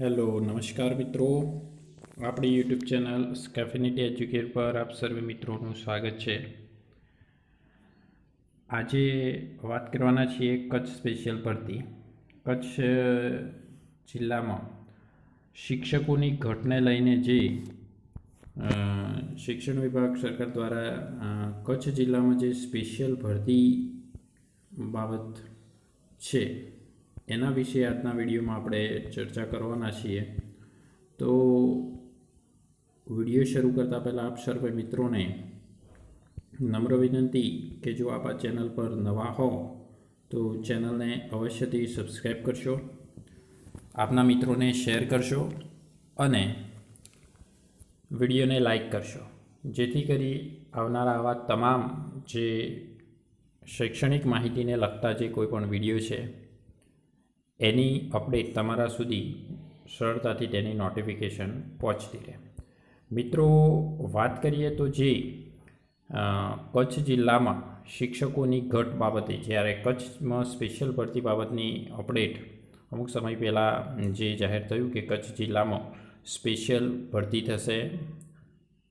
Hello, નમસ્કાર મિત્રો. આપણી યુટ્યુબ ચેનલ સ્કેફિનિટી એજ્યુકેટ પર આપ સર્વે મિત્રોનું સ્વાગત છે. આજે વાત કરવાના છીએ કચ્છ સ્પેશિયલ ભરતી કચ્છ જિલ્લામાં શિક્ષકોની ઘટને લઈને જે શિક્ષણ વિભાગ સરકાર દ્વારા કચ્છ જિલ્લામાં જે સ્પેશિયલ ભરતી બાબત છે એના વિશે આજના વિડીયોમાં આપણે ચર્ચા કરવાના છીએ. તો વીડિયો શરૂ કરતાં પહેલાં આપ સર્વે મિત્રોને નમ્ર વિનંતી કે જો આપ આ ચેનલ પર નવા હો, તો ચેનલને અવશ્યથી સબસ્ક્રાઈબ કરશો, આપના મિત્રોને શેર કરશો અને વિડીયોને લાઈક કરશો. જેથી કરી આવનારા આવા તમામ જે શૈક્ષણિક માહિતીને લગતા જે કોઈ પણ વીડિયો છે એની અપડેટ તમારા સુધી સરળતાથી તેની નોટિફિકેશન પહોંચતી રહે. મિત્રો, વાત કરીએ તો જે કચ્છ જિલ્લામાં શિક્ષકોની ઘટ બાબતે, જ્યારે કચ્છમાં સ્પેશિયલ ભરતી બાબતની અપડેટ અમુક સમય પહેલાં જે જાહેર થયું કે કચ્છ જિલ્લામાં સ્પેશિયલ ભરતી થશે,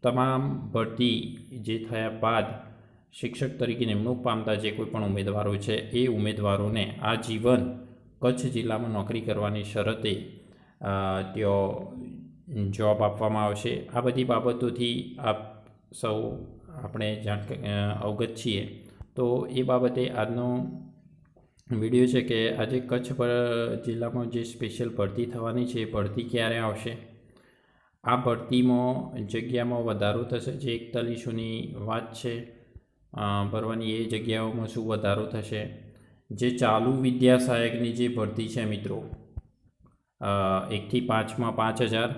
તમામ ભરતી જે થયા બાદ શિક્ષક તરીકે નિમણૂક પામતા જે કોઈ પણ ઉમેદવારો છે, એ ઉમેદવારોને આજીવન કચ્છ જિલ્લામાં નોકરી કરવાની શરતે તેઓ જોબ આપવામાં આવશે. આ બધી બાબતોથી આપ સૌ આપણે જાણ અવગત છીએ. તો એ બાબતે આજનો વીડિયો છે કે આજે કચ્છ જિલ્લામાં જે સ્પેશિયલ ભરતી થવાની છે, એ ભરતી ક્યારે આવશે? આ ભરતીમાં જગ્યામાં વધારો થશે, જે એકતાલીસોની વાત છે. ભરવાની એ જગ્યાઓમાં શું વધારો થશે? જે ચાલુ વિદ્યા સહાયકની જે ભરતી છે મિત્રો એકથી પાંચમાં પાંચ હજાર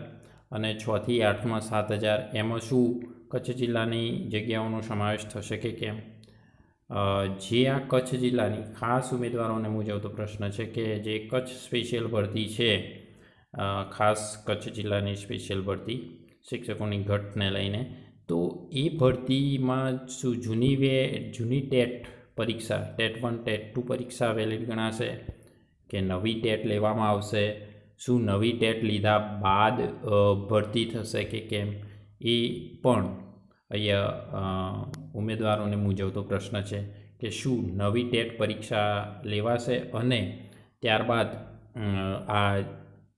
અને છથી આઠમાં સાત હજાર, એમાં શું કચ્છ જિલ્લાની જગ્યાઓનો સમાવેશ થશે કે કેમ? જે આ કચ્છ જિલ્લાની ખાસ ઉમેદવારોને મૂંઝવતો પ્રશ્ન છે કે જે કચ્છ સ્પેશિયલ ભરતી છે ખાસ કચ્છ જિલ્લાની સ્પેશિયલ ભરતી શિક્ષકોની ઘટને લઈને, તો એ ભરતીમાં શું જૂની વે, જૂની ટેટ પરીક્ષા, ટેટ વન, ટેટ ટુ પરીક્ષા વેલિડ ગણાશે કે નવી ટેટ લેવામાં આવશે, શું નવી ટેટ લીધા બાદ ભરતી થશે કે કેમ? એ પણ અહીંયા ઉમેદવારોને મૂંઝવતો પ્રશ્ન છે કે શું નવી ટેટ પરીક્ષા લેવાશે અને ત્યારબાદ આ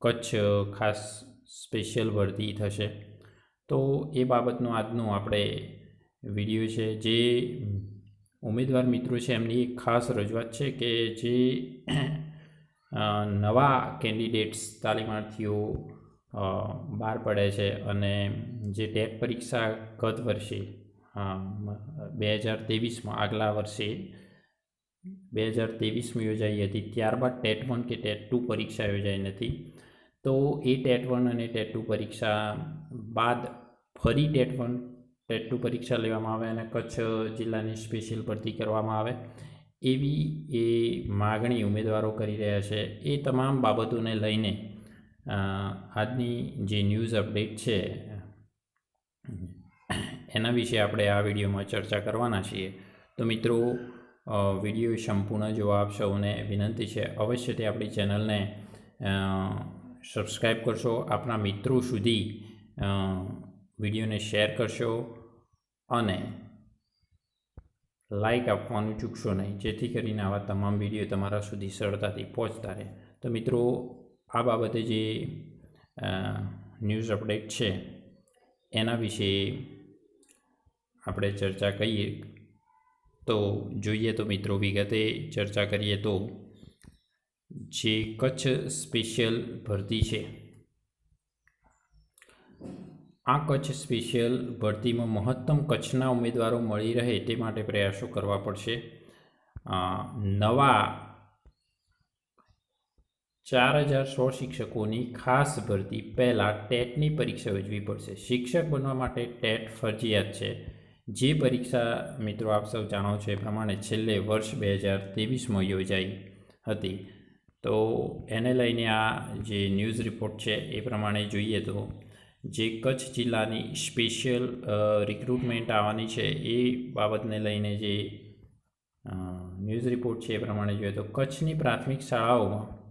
કચ્છ ખાસ સ્પેશિયલ ભરતી થશે. તો એ બાબતનો આજનો આપણે વીડિયો છે. જે ઉમેદવાર મિત્રો છે, એમની એક ખાસ રજૂઆત છે કે જે નવા કેન્ડિડેટ્સ તાલીમાર્થીઓ બહાર પડે છે અને જે ટેટ પરીક્ષા ગત વર્ષે બે હજાર ત્રેવીસમાં આગલા વર્ષે, બે હજાર ત્રેવીસમાં યોજાઈ હતી, ત્યારબાદ ટેટ વન કે ટેટ ટુ પરીક્ષા યોજાઈ નથી. તો એ ટેટ વન અને ટેટ ટુ પરીક્ષા બાદ ફરી ટેટ વન ટેટ ટુ પરીક્ષા લેવામાં આવે અને કચ્છ જિલ્લાની સ્પેશિયલ ભરતી કરવામાં આવે. એવી એ માગણી ઉમેદવારો કરી રહ્યા છે. એ તમામ બાબતોને લઈને આજની જે ન્યૂઝ અપડેટ છે, એના વિશે આપણે આ વિડીયોમાં ચર્ચા કરવાના છીએ. તો મિત્રો વીડિયો સંપૂર્ણ જોવા આપ સૌને વિનંતી છે. અવશ્યથી આપણી ચેનલને સબસ્ક્રાઈબ કરશો. આપણા મિત્રો સુધી વિડીયોને શેર કરશો. અને લાઈક આપવાનું ચૂકશો નહીં. જેથી કરીને આવા તમામ વીડિયો તમારા સુધી સરળતાથી પહોંચતા રહે. તો મિત્રો, આ બાબતે જે ન્યૂઝ અપડેટ છે, એના વિશે આપણે ચર્ચા કરીએ. તો જોઈએ તો મિત્રો, વિગતે ચર્ચા કરીએ તો, જે કચ્છ સ્પેશિયલ ભરતી છે આ કચ્છ સ્પેશિયલ ભરતીમાં મહત્તમ કચ્છના ઉમેદવારો મળી રહે તે માટે પ્રયાસો કરવા પડશે. નવા ચાર હજાર સો શિક્ષકોની ખાસ ભરતી પહેલાં ટેટની પરીક્ષા યોજવી પડશે. શિક્ષક બનવા માટે ટેટ ફરજિયાત છે. જે પરીક્ષા મિત્રો આપ સૌ જાણો છો એ પ્રમાણે છેલ્લે વર્ષ બે હજાર તેવીસમાં યોજાઈ હતી. તો એને લઈને આ જે ન્યૂઝ રિપોર્ટ છે એ પ્રમાણે જોઈએ તો જે કચ્છ જિલ્લાની સ્પેશિયલ રિક્રુટમેન્ટ આવવાની છે એ બાબતને લઈને જે ન્યૂઝ રિપોર્ટ છે એ પ્રમાણે જોઈએ તો કચ્છની પ્રાથમિક શાળાઓમાં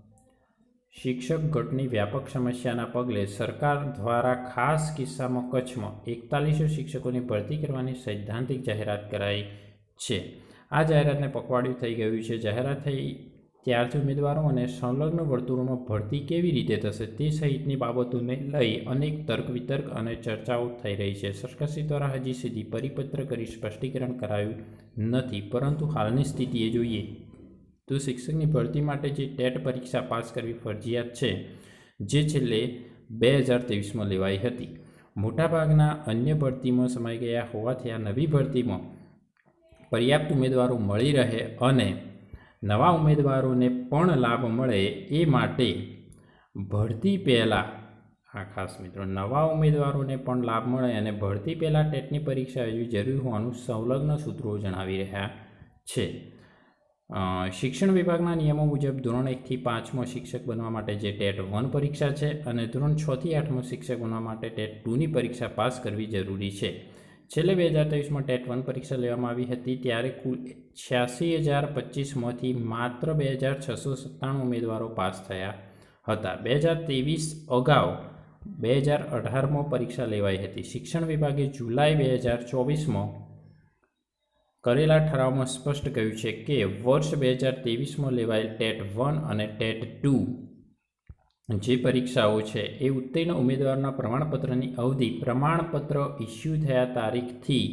શિક્ષક ઘટની વ્યાપક સમસ્યાના પગલે સરકાર દ્વારા ખાસ કિસ્સામાં કચ્છમાં એકતાલીસો શિક્ષકોની ભરતી કરવાની સૈદ્ધાંતિક જાહેરાત કરાઈ છે. આ જાહેરાતને પકવાડ્યું થઈ ગયું છે. જાહેરાત થઈ ત્યારથી ઉમેદવારો અને સંલગ્ન વર્તુળોમાં ભરતી કેવી રીતે થશે તે સહિતની બાબતોને લઈ અનેક તર્ક વિતર્ક અને ચર્ચાઓ થઈ રહી છે. સરકારશ્રી દ્વારા હજી સુધી પરિપત્ર કરી સ્પષ્ટીકરણ કરાયું નથી, પરંતુ હાલની સ્થિતિએ જોઈએ તો શિક્ષકની ભરતી માટે જે ટેટ પરીક્ષા પાસ કરવી ફરજિયાત છે, જે છેલ્લે બે હજાર ત્રેવીસમાં લેવાઈ હતી. મોટાભાગના અન્ય ભરતીમાં સમાઈ ગયા હોવાથી આ નવી ભરતીમાં પર્યાપ્ત ઉમેદવારો મળી રહે અને નવા ઉમેદવારોને પણ લાભ મળે એ માટે ભરતી પહેલાં, હા, ખાસ મિત્રો, નવા ઉમેદવારોને પણ લાભ મળે અને ભરતી પહેલાં ટેટની પરીક્ષા યોજવી જરૂરી હોવાનું સંલગ્ન સૂત્રો જણાવી રહ્યા છે. શિક્ષણ વિભાગના નિયમો મુજબ ધોરણ એકથી પાંચમાં શિક્ષક બનવા માટે જે ટેટ વન પરીક્ષા છે અને ધોરણ છથી આઠમાં શિક્ષક બનવા માટે ટેટ ટુની પરીક્ષા પાસ કરવી જરૂરી છે. છેલ્લે બે હજાર ત્રેવીસમાં ટેટ વન પરીક્ષા લેવામાં આવી હતી ત્યારે કુલ છ્યાસી હજાર પચીસમાંથી માત્ર બે હજાર છસો સત્તાણું ઉમેદવારો પાસ થયા હતા. બે હજાર ત્રેવીસ અગાઉ બે હજાર અઢારમાં પરીક્ષા લેવાઈ હતી. શિક્ષણ વિભાગે જુલાઈ બે હજાર ચોવીસમાં કરેલા ઠરાવમાં સ્પષ્ટ કહ્યું છે કે વર્ષ બે હજાર ત્રેવીસમાં લેવાયેલ ટેટ વન અને ટેટ ટુ જે પરીક્ષાઓ છે એ ઉત્તીર્ણ ઉમેદવારના પ્રમાણપત્રની અવધિ પ્રમાણપત્ર ઇસ્યુ થયા તારીખથી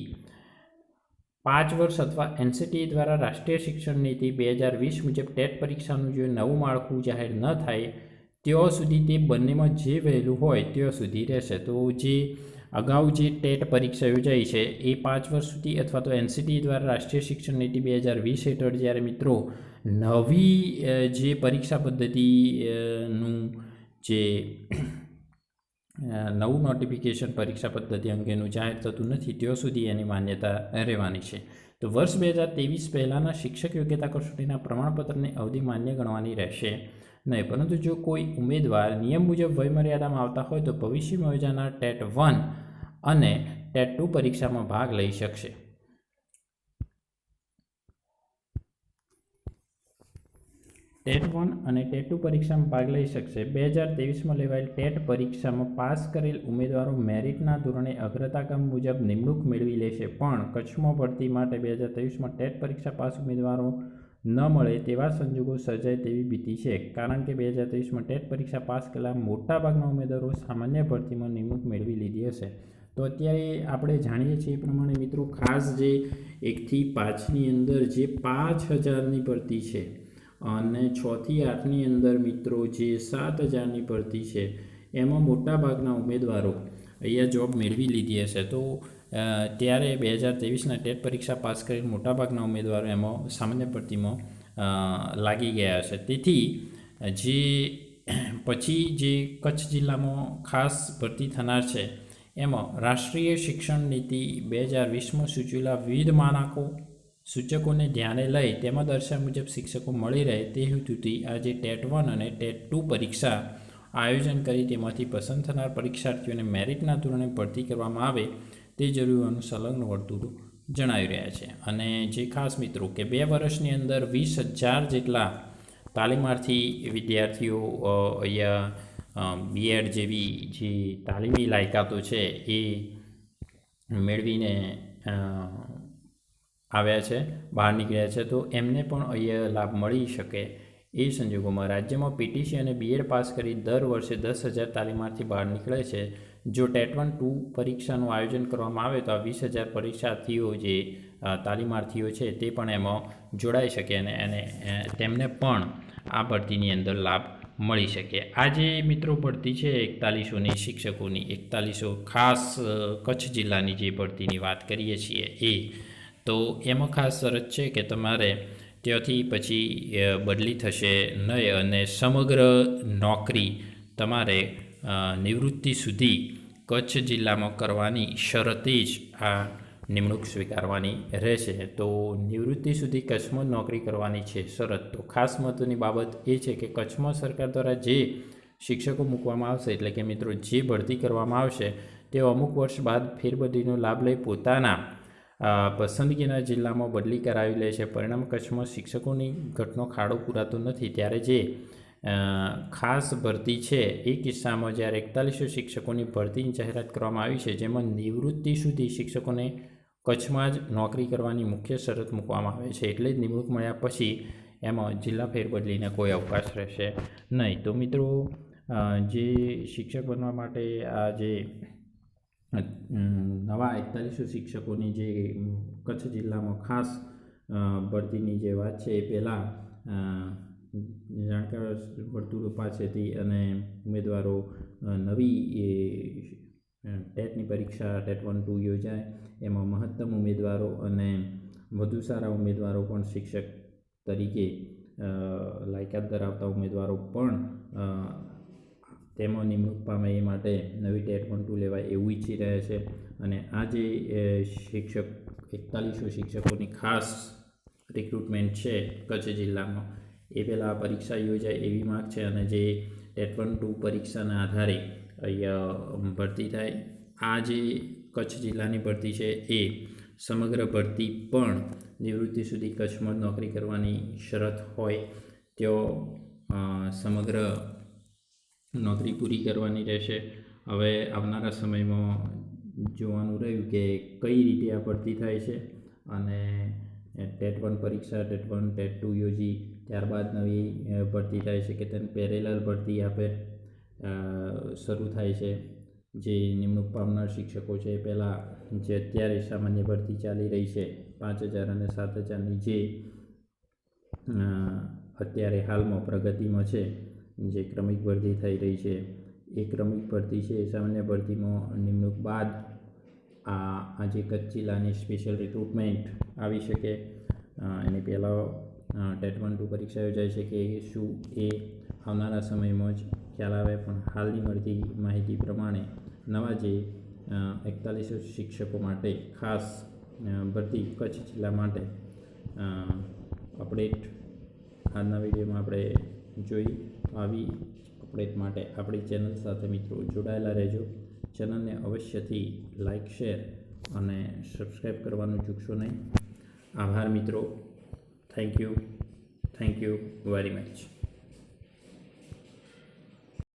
પાંચ વર્ષ અથવા એનસીટી દ્વારા રાષ્ટ્રીય શિક્ષણ નીતિ બે હજાર વીસ મુજબ ટેટ પરીક્ષાનું જે નવું માળખું જાહેર ન થાય, ત્યાં સુધી તે બંનેમાં જે વહેલું હોય ત્યાં સુધી રહેશે. તો જે અગાઉ જે ટેટ પરીક્ષા યોજાઈ છે, એ પાંચ વર્ષ સુધી અથવા તો એનસીટી દ્વારા રાષ્ટ્રીય શિક્ષણ નીતિ બે હજાર વીસ હેઠળ જ્યારે મિત્રો નવી જે પરીક્ષા પદ્ધતિ નું જે નવું નોટિફિકેશન પરીક્ષા પદ્ધતિ અંગેનું જાહેર થતું નથી, ત્યાં સુધી એની માન્યતા રહેવાની છે. તો વર્ષ બે હજાર ત્રેવીસ પહેલાંના શિક્ષક યોગ્યતા કસોટીના પ્રમાણપત્રની અવધિ માન્ય ગણવાની રહેશે નહીં. પરંતુ જો કોઈ ઉમેદવાર નિયમ મુજબ વયમર્યાદામાં આવતા હોય તો ભવિષ્યમાં યોજાનાર ટેટ વન અને ટેટ ટુ પરીક્ષામાં ભાગ લઈ શકશે. ટેટ વન અને ટેટ ટુ પરીક્ષામાં ભાગ લઈ શકશે. બે હજાર ત્રેવીસમાં લેવાયેલ ટેટ પરીક્ષામાં પાસ કરેલ ઉમેદવારો મેરિટના ધોરણે અગ્રતાક્રમ મુજબ નિમણૂક મેળવી લેશે. પણ કચ્છમાં ભરતી માટે બે હજાર ત્રેવીસમાં ટેટ પરીક્ષા પાસ ઉમેદવારો ન મળે તેવા સંજોગો સર્જાય તેવી ભીતિ છે. કારણ કે બે હજાર ત્રેવીસમાં ટેટ પરીક્ષા પાસ કરેલા મોટાભાગના ઉમેદવારો સામાન્ય ભરતીમાં નિમણૂક મેળવી લીધી હશે. તો અત્યારે આપણે જાણીએ છીએ એ પ્રમાણે મિત્રો, ખાસ જે એકથી પાંચની અંદર જે પાંચ હજારની ભરતી છે અને છથી આઠની અંદર મિત્રો જે સાત હજારની ભરતી છે, એમાં મોટાભાગના ઉમેદવારો અહીંયા જોબ મેળવી લીધી હશે. તો ત્યારે બે હજાર ત્રેવીસના ટેટ પરીક્ષા પાસ કરીને મોટાભાગના ઉમેદવારો એમાં સામાન્ય ભરતીમાં લાગી ગયા હશે. તેથી, જે, પછી જે કચ્છ જિલ્લામાં ખાસ ભરતી થનાર છે, એમાં રાષ્ટ્રીય શિક્ષણ નીતિ બે હજાર વીસમાં સૂચવેલા વિવિધ માનકો સૂચકોને ધ્યાને લઈ તેમાં દર્શાવ્યા મુજબ શિક્ષકો મળી રહે તે હેતુથી આજે ટેટ વન અને ટેટ ટુ પરીક્ષા આયોજન કરી તેમાંથી પસંદ થનાર પરીક્ષાર્થીઓને મેરિટના ધોરણે ભરતી કરવામાં આવે તે જરૂરી સંલગ્ન વર્તુળો જણાવી રહ્યા છે. અને જે ખાસ મિત્રો કે બે વર્ષની અંદર વીસ હજાર જેટલા તાલીમાર્થી વિદ્યાર્થીઓ અહીંયા બીએડ જેવી જે તાલીમી લાયકાતો છે એ મેળવીને આવ્યા છે, બહાર નીકળ્યા છે, તો એમને પણ અહીંયા લાભ મળી શકે. એ સંજોગોમાં રાજ્યમાં પીટીસી અને બીએડ પાસ કરી દર વર્ષે દસ હજાર તાલીમાર્થી બહાર નીકળે છે. જો ટેટ વન ટુ પરીક્ષાનું આયોજન કરવામાં આવે તો આ વીસ હજાર પરીક્ષાર્થીઓ જે તાલીમાર્થીઓ છે તે પણ એમાં જોડાઈ શકે અને એને તેમને પણ આ ભરતીની અંદર લાભ મળી શકે. આજે મિત્રો ભરતી છે એકતાલીસોની શિક્ષકોની, એકતાલીસો ખાસ કચ્છ જિલ્લાની જે ભરતીની વાત કરીએ છીએ એ તો એમાં ખાસ શરત છે કે તમારે ત્યાંથી પછી બદલી થશે નહીં અને સમગ્ર નોકરી તમારે નિવૃત્તિ સુધી કચ્છ જિલ્લામાં કરવાની શરતે જ આ નિમણૂક સ્વીકારવાની રહેશે. તો નિવૃત્તિ સુધી કચ્છમાં નોકરી કરવાની છે શરત. તો ખાસ મહત્ત્વની બાબત એ છે કે કચ્છમાં સરકાર દ્વારા જે શિક્ષકો મૂકવામાં આવશે, એટલે કે મિત્રો જે ભરતી કરવામાં આવશે, તેઓ અમુક વર્ષ બાદ ફેરબદલીનો લાભ લઈ પોતાના પસંદગીના જિલ્લામાં બદલી કરાવી લે છે. પરિણામ કચ્છમાં શિક્ષકોની ઘટનો ખાડો પૂરાતો નથી. ત્યારે જે ખાસ ભરતી છે, એ કિસ્સામાં જ્યારે એકતાલીસો શિક્ષકોની ભરતીની જાહેરાત કરવામાં આવી છે, જેમાં નિવૃત્તિ સુધી શિક્ષકોને કચ્છમાં જ નોકરી કરવાની મુખ્ય શરત મૂકવામાં આવે છે. એટલે જ નિમણૂક મળ્યા પછી એમાં જિલ્લા ફેરબદલીને કોઈ અવકાશ રહેશે નહીં. તો મિત્રો જે શિક્ષક બનવા માટે આ જે નવા એકતાલીસો શિક્ષકોની જે કચ્છ જિલ્લામાં ખાસ ભરતીની જે વાત છે એ પહેલાં જાણકાર વર્તુળો પાસેથી અને ઉમેદવારો નવી એ ટેટની પરીક્ષા, ટેટ વન, ટુ યોજાય. એમાં મહત્તમ ઉમેદવારો અને વધુ સારા ઉમેદવારો પણ શિક્ષક તરીકે લાયકાત ધરાવતા ઉમેદવારો પણ તેમાં નિમણૂક પામે એ માટે નવી ટેટ વન ટુ લેવાય એવું ઈચ્છી રહ્યા છે. અને આ જે શિક્ષક, એકતાલીસો શિક્ષકોની ખાસ રિક્રુટમેન્ટ છે કચ્છ જિલ્લામાં, એ પહેલાં આ પરીક્ષા યોજાય એવી માગ છે અને જે ટેટ વન ટુ પરીક્ષાના આધારે અહીંયા ભરતી થાય, આ જે કચ્છ જિલ્લાની ભરતી છે એ સમગ્ર ભરતી પણ નિવૃત્તિ સુધી કચ્છમાં નોકરી કરવાની શરત હોય, તેઓ સમગ્ર નોકરી પૂરી કરવાની રહેશે. હવે આવનારા સમયમાં જોવાનું રહ્યું કે કઈ રીતે આ ભરતી થાય છે અને ટેટ વન પરીક્ષા, ટેટ વન, ટેટ ટુ યોજી ત્યારબાદ નવી ભરતી થાય છે કે તેને પેરેલલ ભરતી આપે શરૂ થાય છે. જે નિમણૂક પામનાર શિક્ષકો છે એ પહેલાં જે અત્યારે સામાન્ય ભરતી ચાલી રહી છે પાંચ હજાર અને સાત હજારની જે અત્યારે હાલમાં પ્રગતિમાં છે જે ક્રમિક ભરતી થઈ રહી છે, એ ક્રમિક ભરતી છે એ સામાન્ય ભરતીમાં નિમણૂક બાદ આ આજે કચ્છ જિલ્લાની સ્પેશિયલ રિક્રુટમેન્ટ આવી શકે. એની પહેલાં ટેટ વન ટુ પરીક્ષા યોજાઈ છે કે શું એ આવનારા સમયમાં જ ખ્યાલ આવે, પણ હાલની મળતી માહિતી પ્રમાણે નવા જે એકતાલીસો શિક્ષકો માટે ખાસ ભરતી કચ્છ જિલ્લા માટે અપડેટ. આજના વિડીયોમાં આપણે જોઈ આવી અપડેટ માટે આપણી ચેનલ સાથે મિત્રો જોડાયેલા રહેજો. ચેનલને અવશ્યથી લાઇક શેર અને સબસ્ક્રાઈબ કરવાનું ચૂકશો નહીં. આભાર મિત્રો. Thank you. Thank you very much.